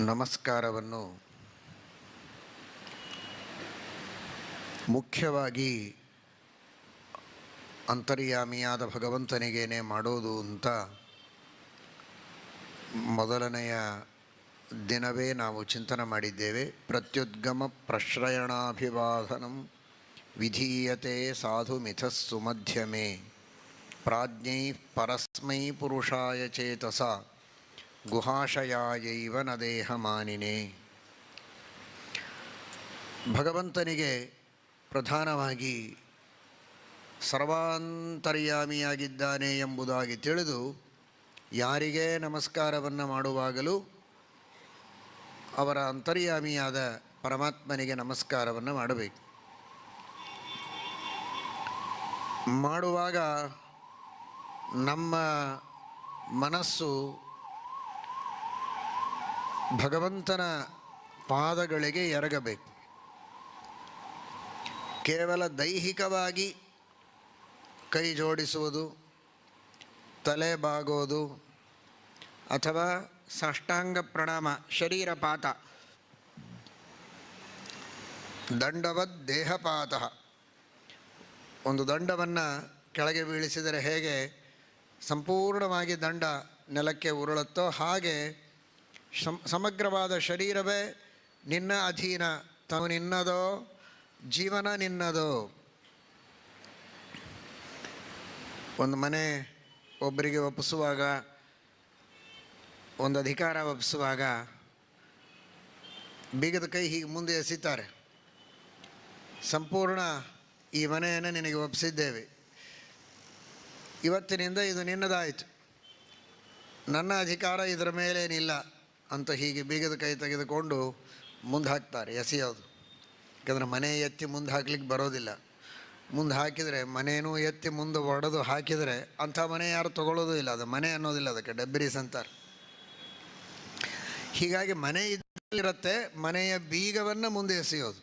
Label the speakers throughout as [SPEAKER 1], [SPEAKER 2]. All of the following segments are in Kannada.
[SPEAKER 1] ನಮಸ್ಕಾರವನ್ನು ಮುಖ್ಯವಾಗಿ ಅಂತರ್ಯಾಮಿಯಾದ ಭಗವಂತನಿಗೇನೆ ಮಾಡೋದು ಅಂತ ಮೊದಲನೆಯ ದಿನವೇ ನಾವು ಚಿಂತನೆ ಮಾಡಿದ್ದೇವೆ ಪ್ರತ್ಯುದ್ಗಮ ಪ್ರಶ್ರಯಣಾಭಿವಾದನಂ ವಿಧೀಯತೆ ಸಾಧು ಮಿಥಸ್ಸು ಮಧ್ಯಮೇ ಪ್ರಾಜ್ಞೈ ಪರಸ್ಮೈ ಪುರುಷಾಯ ಚೇತಸ ಗುಹಾಶಯಾಯೈವ ದೇಹ ಮಾನಿನೇ ಭಗವಂತನಿಗೆ ಪ್ರಧಾನವಾಗಿ ಸರ್ವಾಂತರ್ಯಾಮಿಯಾಗಿದ್ದಾನೆ ಎಂಬುದಾಗಿ ತಿಳಿದು ಯಾರಿಗೆ ನಮಸ್ಕಾರವನ್ನು ಮಾಡುವಾಗಲೂ ಅವರ ಅಂತರ್ಯಾಮಿಯಾದ ಪರಮಾತ್ಮನಿಗೆ ನಮಸ್ಕಾರವನ್ನು ಮಾಡಬೇಕು. ಮಾಡುವಾಗ ನಮ್ಮ ಮನಸ್ಸು ಭಗವಂತನ ಪಾದಗಳಿಗೆ ಎರಗಬೇಕು. ಕೇವಲ ದೈಹಿಕವಾಗಿ ಕೈ ಜೋಡಿಸುವುದು, ತಲೆ ಬಾಗೋದು, ಅಥವಾ ಸಾಷ್ಟಾಂಗ ಪ್ರಣಾಮ, ಶರೀರಪಾತ, ದಂಡವದ್ ದೇಹಪಾತ, ಒಂದು ದಂಡವನ್ನು ಕೆಳಗೆ ಬೀಳಿಸಿದರೆ ಹೇಗೆ ಸಂಪೂರ್ಣವಾಗಿ ದಂಡ ನೆಲಕ್ಕೆ ಉರುಳುತ್ತೋ ಹಾಗೆ ಸಮಗ್ರವಾದ ಶರೀರವೇ ನಿನ್ನ ಅಧೀನ ತಾವು ನಿನ್ನದೋ, ಜೀವನ ನಿನ್ನದೋ. ಒಂದು ಮನೆ ಒಬ್ಬರಿಗೆ ಒಪ್ಪಿಸುವಾಗ, ಒಂದು ಅಧಿಕಾರ ಒಪ್ಪಿಸುವಾಗ ಬೀಗದ ಕೈ ಹೀಗೆ ಮುಂದೆ ಎಸಿತಾರೆ. ಸಂಪೂರ್ಣ ಈ ಮನೆಯನ್ನು ನಿನಗೆ ಒಪ್ಪಿಸಿದ್ದೇವೆ. ಇವತ್ತಿನಿಂದ ಇದು ನಿನ್ನದಾಯಿತು. ನನ್ನ ಅಧಿಕಾರ ಇದರ ಮೇಲೇನಿಲ್ಲ ಅಂತ ಹೀಗೆ ಬೀಗದ ಕೈ ತೆಗೆದುಕೊಂಡು ಮುಂದೆ ಹಾಕ್ತಾರೆ, ಎಸೆಯೋದು. ಯಾಕಂದರೆ ಮನೆ ಎತ್ತಿ ಮುಂದೆ ಹಾಕ್ಲಿಕ್ಕೆ ಬರೋದಿಲ್ಲ. ಮುಂದೆ ಹಾಕಿದರೆ ಮನೆಯೂ ಎತ್ತಿ ಮುಂದೆ ಒಡೆದು ಹಾಕಿದರೆ ಅಂಥ ಮನೆ ಯಾರು ತಗೊಳ್ಳೋದು ಇಲ್ಲ, ಅದು ಮನೆ ಅನ್ನೋದಿಲ್ಲ ಅದಕ್ಕೆ ಡಬ್ಬಿರೀಸ್ ಅಂತಾರೆ ಹೀಗಾಗಿ ಮನೆ ಇರುತ್ತೆ ಮನೆಯ ಬೀಗವನ್ನು ಮುಂದೆ ಎಸೆಯೋದು.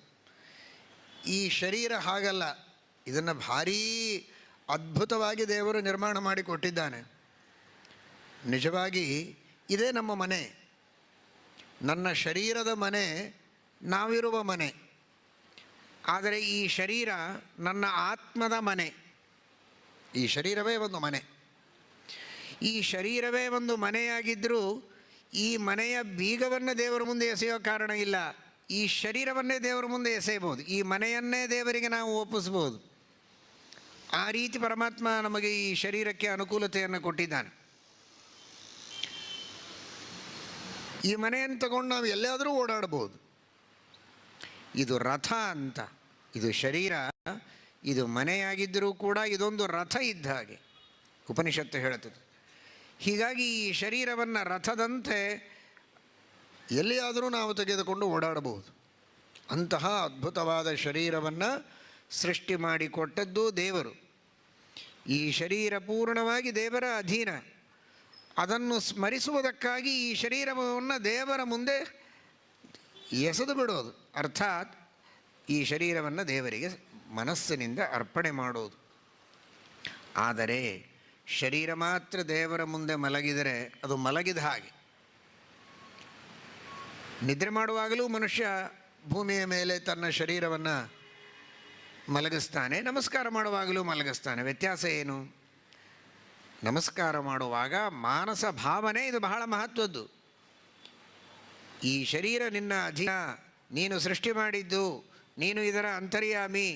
[SPEAKER 1] ಈ ಶರೀರ ಹಾಗಲ್ಲ, ಇದನ್ನು ಭಾರೀ ಅದ್ಭುತವಾಗಿ ದೇವರು ನಿರ್ಮಾಣ ಮಾಡಿಕೊಟ್ಟಿದ್ದಾನೆ ನಿಜವಾಗಿ ಇದೇ ನಮ್ಮ ಮನೆ. ನನ್ನ ಶರೀರದ ಮನೆ ನಾವಿರುವ ಮನೆ. ಆದರೆ ಈ ಶರೀರ ನನ್ನ ಆತ್ಮದ ಮನೆ. ಈ ಶರೀರವೇ ಒಂದು ಮನೆ. ಈ ಶರೀರವೇ ಒಂದು ಮನೆಯಾಗಿದ್ದರೂ ಈ ಮನೆಯ ಬೀಗವನ್ನು ದೇವರ ಮುಂದೆ ಎಸೆಯೋ ಕಾರಣ ಇಲ್ಲ. ಈ ಶರೀರವನ್ನೇ ದೇವರ ಮುಂದೆ ಎಸೆಯಬಹುದು. ಈ ಮನೆಯನ್ನೇ ದೇವರಿಗೆ ನಾವು ಒಪ್ಪಿಸ್ಬೋದು ಆ ರೀತಿ ಪರಮಾತ್ಮ ನಮಗೆ ಈ ಶರೀರಕ್ಕೆ ಅನುಕೂಲತೆಯನ್ನು ಕೊಟ್ಟಿದ್ದಾನೆ. ಈ ಮನೆಯನ್ನು ತಗೊಂಡು ನಾವು ಎಲ್ಲಾದರೂ ಓಡಾಡ್ಬೋದು. ಇದು ರಥ ಅಂತ. ಇದು ಶರೀರ, ಇದು ಮನೆಯಾಗಿದ್ದರೂ ಕೂಡ ಇದೊಂದು ರಥ ಇದ್ದ ಹಾಗೆ. ಉಪನಿಷತ್ತು ಹೇಳುತ್ತದೆ. ಹೀಗಾಗಿ ಈ ಶರೀರವನ್ನು ರಥದಂತೆ ಎಲ್ಲಿಯಾದರೂ ನಾವು ತೆಗೆದುಕೊಂಡು ಓಡಾಡಬಹುದು. ಅಂತಹ ಅದ್ಭುತವಾದ ಶರೀರವನ್ನು ಸೃಷ್ಟಿ ಮಾಡಿಕೊಟ್ಟದ್ದು ದೇವರು. ಈ ಶರೀರ ಪೂರ್ಣವಾಗಿ ದೇವರ ಅಧೀನ. ಅದನ್ನು ಸ್ಮರಿಸುವುದಕ್ಕಾಗಿ ಈ ಶರೀರವನ್ನು ದೇವರ ಮುಂದೆ ಎಸೆದು ಬಿಡೋದು. ಅರ್ಥಾತ್ ಈ ಶರೀರವನ್ನು ದೇವರಿಗೆ ಮನಸ್ಸಿನಿಂದ ಅರ್ಪಣೆ ಮಾಡೋದು. ಆದರೆ ಶರೀರ ಮಾತ್ರ ದೇವರ ಮುಂದೆ ಮಲಗಿದರೆ ಅದು ಮಲಗಿದ ಹಾಗೆ. ನಿದ್ರೆ ಮಾಡುವಾಗಲೂ ಮನುಷ್ಯ ಭೂಮಿಯ ಮೇಲೆ ತನ್ನ ಶರೀರವನ್ನು ಮಲಗಿಸ್ತಾನೆ, ನಮಸ್ಕಾರ ಮಾಡುವಾಗಲೂ ಮಲಗಿಸ್ತಾನೆ. ವ್ಯತ್ಯಾಸ ಏನು? ನಮಸ್ಕಾರ ಮಾಡುವಾಗ ಮಾನಸ ಭಾವನೆ ಇದು ಬಹಳ ಮಹತ್ವದ್ದು. ಈ ಶರೀರ ನಿನ್ನ ಅಧೀನ ನೀನು ಸೃಷ್ಟಿ ಮಾಡಿದ್ದು, ನೀನು ಇದರ ಅಂತರ್ಯಾಮಿ.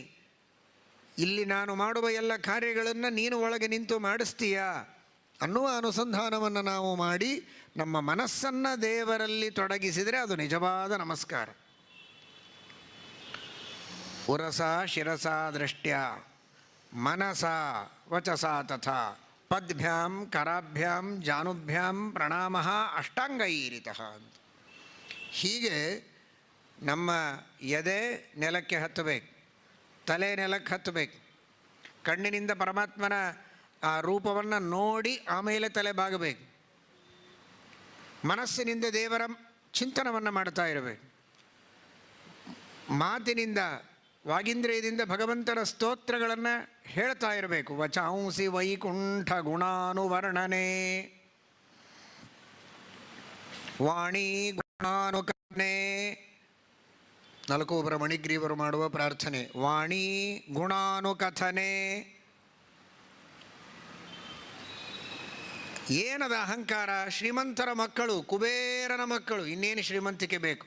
[SPEAKER 1] ಇಲ್ಲಿ ನಾನು ಮಾಡುವ ಎಲ್ಲ ಕಾರ್ಯಗಳನ್ನು ನೀನು ಒಳಗೆ ನಿಂತು ಮಾಡಿಸ್ತೀಯಾ? ಅನ್ನುವ ಅನುಸಂಧಾನವನ್ನು ನಾವು ಮಾಡಿ ನಮ್ಮ ಮನಸ್ಸನ್ನು ದೇವರಲ್ಲಿ ತೊಡಗಿಸಿದರೆ ಅದು ನಿಜವಾದ ನಮಸ್ಕಾರ. ಉರಸ ಶಿರಸ ದೃಷ್ಟ್ಯ, ಮನಸ ವಚಸ ತಥಾ. ಪದ್ಭ್ಯಾಂ, ಕರಾಭ್ಯಾಂ, ಜಾನುಭ್ಯಾಂ, ಪ್ರಣಾಮ, ಅಷ್ಟಾಂಗೈರಿತ ಅಂತ. ಹೀಗೆ ನಮ್ಮ ಎದೆ ನೆಲಕ್ಕೆ ಹತ್ತಬೇಕು, ತಲೆ ನೆಲಕ್ಕೆ ಹತ್ತಬೇಕು. ಕಣ್ಣಿನಿಂದ ಪರಮಾತ್ಮನ ಆ ರೂಪವನ್ನು ನೋಡಿ ಆಮೇಲೆ ತಲೆ ಬಾಗಬೇಕು. ಮನಸ್ಸಿನಿಂದ ದೇವರ ಚಿಂತನವನ್ನು ಮಾಡ್ತಾ ಇರಬೇಕು. ಮಾತಿನಿಂದ, ವಾಗೀಂದ್ರಿಯದಿಂದ ಭಗವಂತನ ಸ್ತೋತ್ರಗಳನ್ನು ಹೇಳ್ತಾ ಇರಬೇಕು, ವಚಾಂಸಿ ವೈಕುಂಠ ಗುಣಾನುವರ್ಣನೆ. ವಾಣಿ ಗುಣಾನುಕಥನೆ ನಾಲ್ಕು ಮಣಿಗ್ರೀವರು ಮಾಡುವ ಪ್ರಾರ್ಥನೆ, ವಾಣಿ ಗುಣಾನುಕಥನೆ. ಏನದ ಅಹಂಕಾರ? ಶ್ರೀಮಂತರ ಮಕ್ಕಳು, ಕುಬೇರನ ಮಕ್ಕಳು, ಇನ್ನೇನು ಶ್ರೀಮಂತಿಕೆ ಬೇಕು?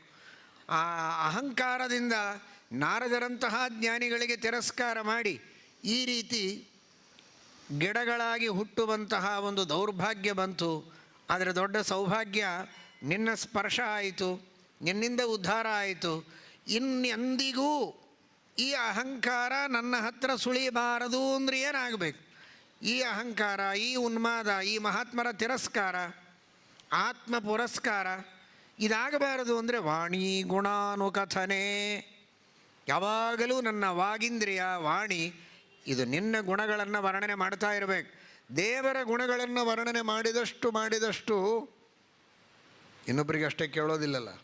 [SPEAKER 1] ಆ ಅಹಂಕಾರದಿಂದ ನಾರದರಂತಹ ಜ್ಞಾನಿಗಳಿಗೆ ತಿರಸ್ಕಾರ ಮಾಡಿ ಈ ರೀತಿ ಗಿಡಗಳಾಗಿ ಹುಟ್ಟುವಂತಹ ಒಂದು ದೌರ್ಭಾಗ್ಯ ಬಂತು. ಆದರೆ ದೊಡ್ಡ ಸೌಭಾಗ್ಯ, ನಿನ್ನ ಸ್ಪರ್ಶ ಆಯಿತು, ನಿನ್ನಿಂದ ಉದ್ಧಾರ ಆಯಿತು. ಇನ್ನೆಂದಿಗೂ ಈ ಅಹಂಕಾರ ನನ್ನ ಹತ್ರ ಸುಳಿಬಾರದು ಅಂದರೆ ಏನಾಗಬೇಕು? ಈ ಅಹಂಕಾರ, ಈ ಉನ್ಮಾದ, ಈ ಮಹಾತ್ಮರ ತಿರಸ್ಕಾರ, ಆತ್ಮ ಪುರಸ್ಕಾರ ಇದಾಗಬಾರದು ಅಂದರೆ ವಾಣಿ ಗುಣಾನುಕಥನೆ. ಯಾವಾಗಲೂ ನನ್ನ ವಾಗಿಂದ್ರಿಯ ವಾಣಿ ಇದು ನಿನ್ನ ಗುಣಗಳನ್ನು ವರ್ಣನೆ ಮಾಡ್ತಾ ಇರಬೇಕು. ದೇವರ ಗುಣಗಳನ್ನು ವರ್ಣನೆ ಮಾಡಿದಷ್ಟು ಮಾಡಿದಷ್ಟು ಇನ್ನೊಬ್ಬರಿಗೆ ಅಷ್ಟೇ ಕೇಳೋದಿಲ್ಲಲ್ಲ.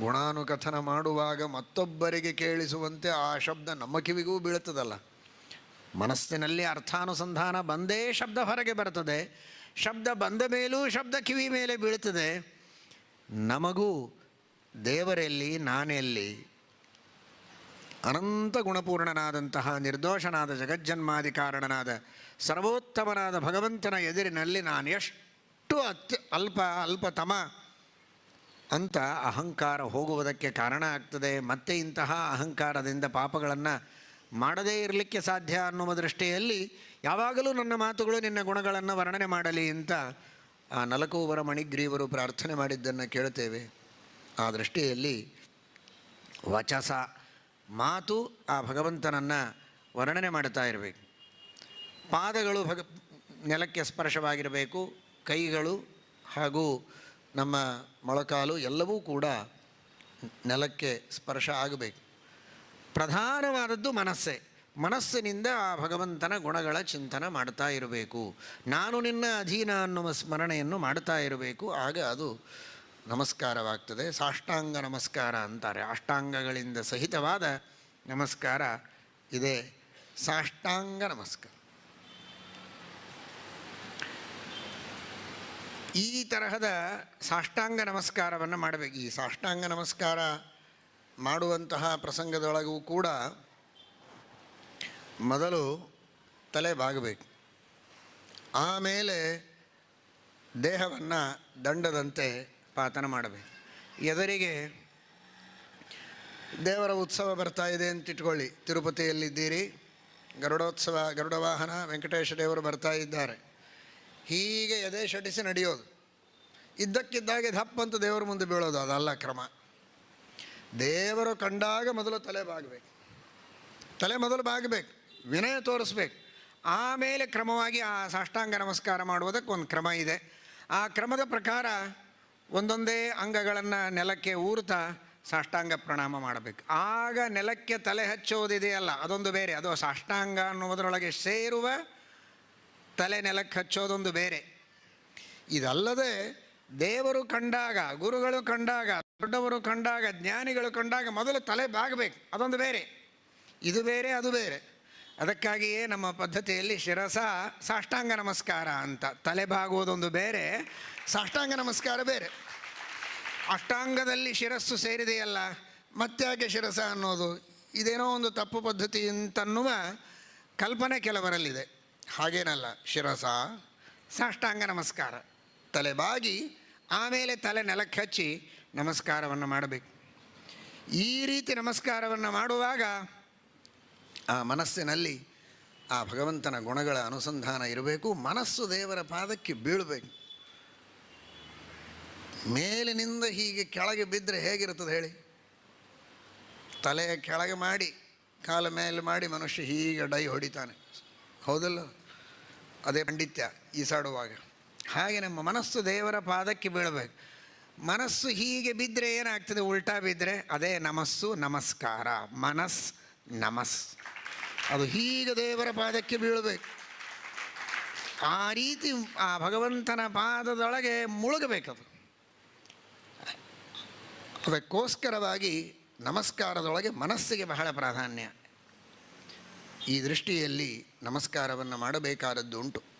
[SPEAKER 1] ಗುಣಾನುಕಥನ ಮಾಡುವಾಗ ಮತ್ತೊಬ್ಬರಿಗೆ ಕೇಳಿಸುವಂತೆ ಆ ಶಬ್ದ ನಮ್ಮ ಕಿವಿಗೂ ಬೀಳುತ್ತದಲ್ಲ. ಮನಸ್ಸಿನಲ್ಲಿ ಅರ್ಥಾನುಸಂಧಾನ ಬಂದೇ ಶಬ್ದ ಹೊರಗೆ ಬರ್ತದೆ ಶಬ್ದ ಬಂದ ಮೇಲೂ ಶಬ್ದ ಕಿವಿ ಮೇಲೆ ಬೀಳುತ್ತದೆ. ನಮಗೂ ದೇವರೆಲ್ಲಿ, ನಾನೆಲ್ಲಿ ಅನಂತ ಗುಣಪೂರ್ಣನಾದಂತಹ ನಿರ್ದೋಷನಾದ ಜಗಜ್ಜನ್ಮಾದಿ ಕಾರಣನಾದ ಸರ್ವೋತ್ತಮನಾದ ಭಗವಂತನ ಎದುರಿನಲ್ಲಿ ನಾನು ಎಷ್ಟು ಅತ್ಯ ಅಲ್ಪ ಅಲ್ಪತಮ ಅಂತ ಅಹಂಕಾರ ಹೋಗುವುದಕ್ಕೆ ಕಾರಣ ಆಗ್ತದೆ. ಮತ್ತೆ ಇಂತಹ ಅಹಂಕಾರದಿಂದ ಪಾಪಗಳನ್ನು ಮಾಡದೇ ಇರಲಿಕ್ಕೆ ಸಾಧ್ಯ ಅನ್ನುವ ದೃಷ್ಟಿಯಲ್ಲಿ ಯಾವಾಗಲೂ ನನ್ನ ಮಾತುಗಳು ನಿನ್ನ ಗುಣಗಳನ್ನು ವರ್ಣನೆ ಮಾಡಲಿ ಅಂತ ಆ ನಲಕೂವರ ಮಣಿಗ್ರೀವರು ಪ್ರಾರ್ಥನೆ ಮಾಡಿದ್ದನ್ನು ಕೇಳುತ್ತೇವೆ. ಆ ದೃಷ್ಟಿಯಲ್ಲಿ ವಚಸ ಮಾತು ಆ ಭಗವಂತನನ್ನು ವರ್ಣನೆ ಮಾಡ್ತಾ ಇರಬೇಕು. ಪಾದಗಳು ಭಗ, ನೆಲಕ್ಕೆ ಸ್ಪರ್ಶವಾಗಿರಬೇಕು. ಕೈಗಳು ಹಾಗೂ ನಮ್ಮ ಮೊಳಕಾಲು ಎಲ್ಲವೂ ಕೂಡ ನೆಲಕ್ಕೆ ಸ್ಪರ್ಶ ಆಗಬೇಕು. ಪ್ರಧಾನವಾದದ್ದು ಮನಸ್ಸೇ. ಮನಸ್ಸಿನಿಂದ ಆ ಭಗವಂತನ ಗುಣಗಳ ಚಿಂತನೆ ಮಾಡ್ತಾ ಇರಬೇಕು. ನಾನು ನಿನ್ನ ಅಧೀನ ಅನ್ನುವ ಸ್ಮರಣೆಯನ್ನು ಮಾಡ್ತಾ ಇರಬೇಕು. ಆಗ ಅದು ನಮಸ್ಕಾರವಾಗ್ತದೆ. ಸಾಷ್ಟಾಂಗ ನಮಸ್ಕಾರ ಅಂತಾರೆ. ಅಷ್ಟಾಂಗಗಳಿಂದ ಸಹಿತವಾದ ನಮಸ್ಕಾರ ಇದೆ. ಸಾಷ್ಟಾಂಗ ನಮಸ್ಕಾರ. ಈ ತರಹದ ಸಾಷ್ಟಾಂಗ ನಮಸ್ಕಾರವನ್ನು ಮಾಡಬೇಕು. ಈ ಸಾಷ್ಟಾಂಗ ನಮಸ್ಕಾರ ಮಾಡುವಂತಹ ಪ್ರಸಂಗದೊಳಗೂ ಕೂಡ ಮೊದಲು ತಲೆ ಬಾಗಬೇಕು. ಆಮೇಲೆ ದೇಹವನ್ನು ದಂಡದಂತೆ ಪಾತನ ಮಾಡಬೇಕು. ಎದುರಿಗೆ ದೇವರ ಉತ್ಸವ ಬರ್ತಾ ಇದೆ ಅಂತ ಇಟ್ಕೊಳ್ಳಿ. ತಿರುಪತಿಯಲ್ಲಿದ್ದೀರಿ. ಗರುಡೋತ್ಸವ ಗರುಡ ವಾಹನ ವೆಂಕಟೇಶ ದೇವರು ಬರ್ತಾ ಇದ್ದಾರೆ. ಹೀಗೆ ಎದೆ ಶಟಿಸಿ ನಡೆಯೋದು. ಇದ್ದಕ್ಕಿದ್ದಾಗೆ ದಪ್ಪಂತ ದೇವರ ಮುಂದೆ ಬೀಳೋದು, ಅದಲ್ಲ ಕ್ರಮ. ದೇವರು ಕಂಡಾಗ ಮೊದಲು ತಲೆ ಬಾಗಬೇಕು. ತಲೆ ಮೊದಲು ಬಾಗಬೇಕು. ವಿನಯ ತೋರಿಸ್ಬೇಕು. ಆಮೇಲೆ ಕ್ರಮವಾಗಿ ಆ ಸಾಷ್ಟಾಂಗ ನಮಸ್ಕಾರ ಮಾಡುವುದಕ್ಕೆ ಒಂದು ಕ್ರಮ ಇದೆ. ಆ ಕ್ರಮದ ಪ್ರಕಾರ ಒಂದೊಂದೇ ಅಂಗಗಳನ್ನು ನೆಲಕ್ಕೆ ಊರ್ತಾ ಸಾಷ್ಟಾಂಗ ಪ್ರಣಾಮ ಮಾಡಬೇಕು. ಆಗ ನೆಲಕ್ಕೆ ತಲೆ ಹಚ್ಚೋದಿದೆಯಲ್ಲ, ಅದೊಂದು ಬೇರೆ. ಅದು ಸಾಷ್ಟಾಂಗ ಅನ್ನುವುದರೊಳಗೆ ಸೇರುವ ತಲೆ ನೆಲಕ್ಕೆ ಹಚ್ಚೋದೊಂದು ಬೇರೆ. ಇದಲ್ಲದೆ ದೇವರು ಕಂಡಾಗ, ಗುರುಗಳು ಕಂಡಾಗ, ದೊಡ್ಡವರು ಕಂಡಾಗ, ಜ್ಞಾನಿಗಳು ಕಂಡಾಗ ಮೊದಲು ತಲೆ ಬಾಗಬೇಕು, ಅದೊಂದು ಬೇರೆ. ಇದು ಬೇರೆ, ಅದು ಬೇರೆ. ಅದಕ್ಕಾಗಿಯೇ ನಮ್ಮ ಪದ್ಧತಿಯಲ್ಲಿ ಶಿರಸ, ಸಾಷ್ಟಾಂಗ ನಮಸ್ಕಾರ ಅಂತ. ತಲೆ ಬಾಗುವುದೊಂದು ಬೇರೆ, ಸಾಷ್ಟಾಂಗ ನಮಸ್ಕಾರ ಬೇರೆ. ಅಷ್ಟಾಂಗದಲ್ಲಿ ಶಿರಸ್ಸು ಸೇರಿದೆಯಲ್ಲ ಮತ್ತಾಕೆ ಶಿರಸ ಅನ್ನೋದು? ಇದೇನೋ ಒಂದು ತಪ್ಪು ಪದ್ಧತಿ ಅಂತನ್ನುವ ಕಲ್ಪನೆ ಕೆಲವರಲ್ಲಿದೆ. ಹಾಗೇನಲ್ಲ, ಶಿರಸ, ಸಾಷ್ಟಾಂಗ ನಮಸ್ಕಾರ. ತಲೆಬಾಗಿ ಆಮೇಲೆ ತಲೆ ನೆಲಕ್ಕೆ ಹಚ್ಚಿ ನಮಸ್ಕಾರವನ್ನು ಮಾಡಬೇಕು. ಈ ರೀತಿ ನಮಸ್ಕಾರವನ್ನು ಮಾಡುವಾಗ ಆ ಮನಸ್ಸಿನಲ್ಲಿ ಆ ಭಗವಂತನ ಗುಣಗಳ ಅನುಸಂಧಾನ ಇರಬೇಕು, ಮನಸ್ಸು ದೇವರ ಪಾದಕ್ಕೆ ಬೀಳಬೇಕು. ಮೇಲಿನಿಂದ ಹೀಗೆ ಕೆಳಗೆ ಬಿದ್ದರೆ ಹೇಗಿರ್ತದೆ ಹೇಳಿ? ತಲೆಯ ಕೆಳಗೆ ಮಾಡಿ, ಕಾಲ ಮೇಲೆ ಮಾಡಿ ಮನುಷ್ಯ ಹೀಗೆ ಡೈ ಹೊಡಿತಾನೆ. ಹೌದಲ್ಲ? ಅದೇ ಪಂಡಿತ್ಯ ಈಸಾಡುವಾಗ. ಹಾಗೆ ನಮ್ಮ ಮನಸ್ಸು ದೇವರ ಪಾದಕ್ಕೆ ಬೀಳಬೇಕು. ಮನಸ್ಸು ಹೀಗೆ ಬಿದ್ದರೆ ಏನಾಗ್ತದೆ? ಉಲ್ಟಾ ಬಿದ್ದರೆ ಅದೇ ನಮಸ್ಸು ನಮಸ್ಕಾರ. ಮನಸ್ ನಮಸ್ ಅದು ಹೀಗೆ ದೇವರ ಪಾದಕ್ಕೆ ಬೀಳಬೇಕು. ಆ ರೀತಿ ಆ ಭಗವಂತನ ಪಾದದೊಳಗೆ ಮುಳುಗಬೇಕದು. ಅದಕ್ಕೋಸ್ಕರವಾಗಿ ನಮಸ್ಕಾರದೊಳಗೆ ಮನಸ್ಸಿಗೆ ಬಹಳ ಪ್ರಾಧಾನ್ಯ. ಈ ದೃಷ್ಟಿಯಲ್ಲಿ ನಮಸ್ಕಾರವನ್ನು ಮಾಡಬೇಕಾದದ್ದು ಉಂಟು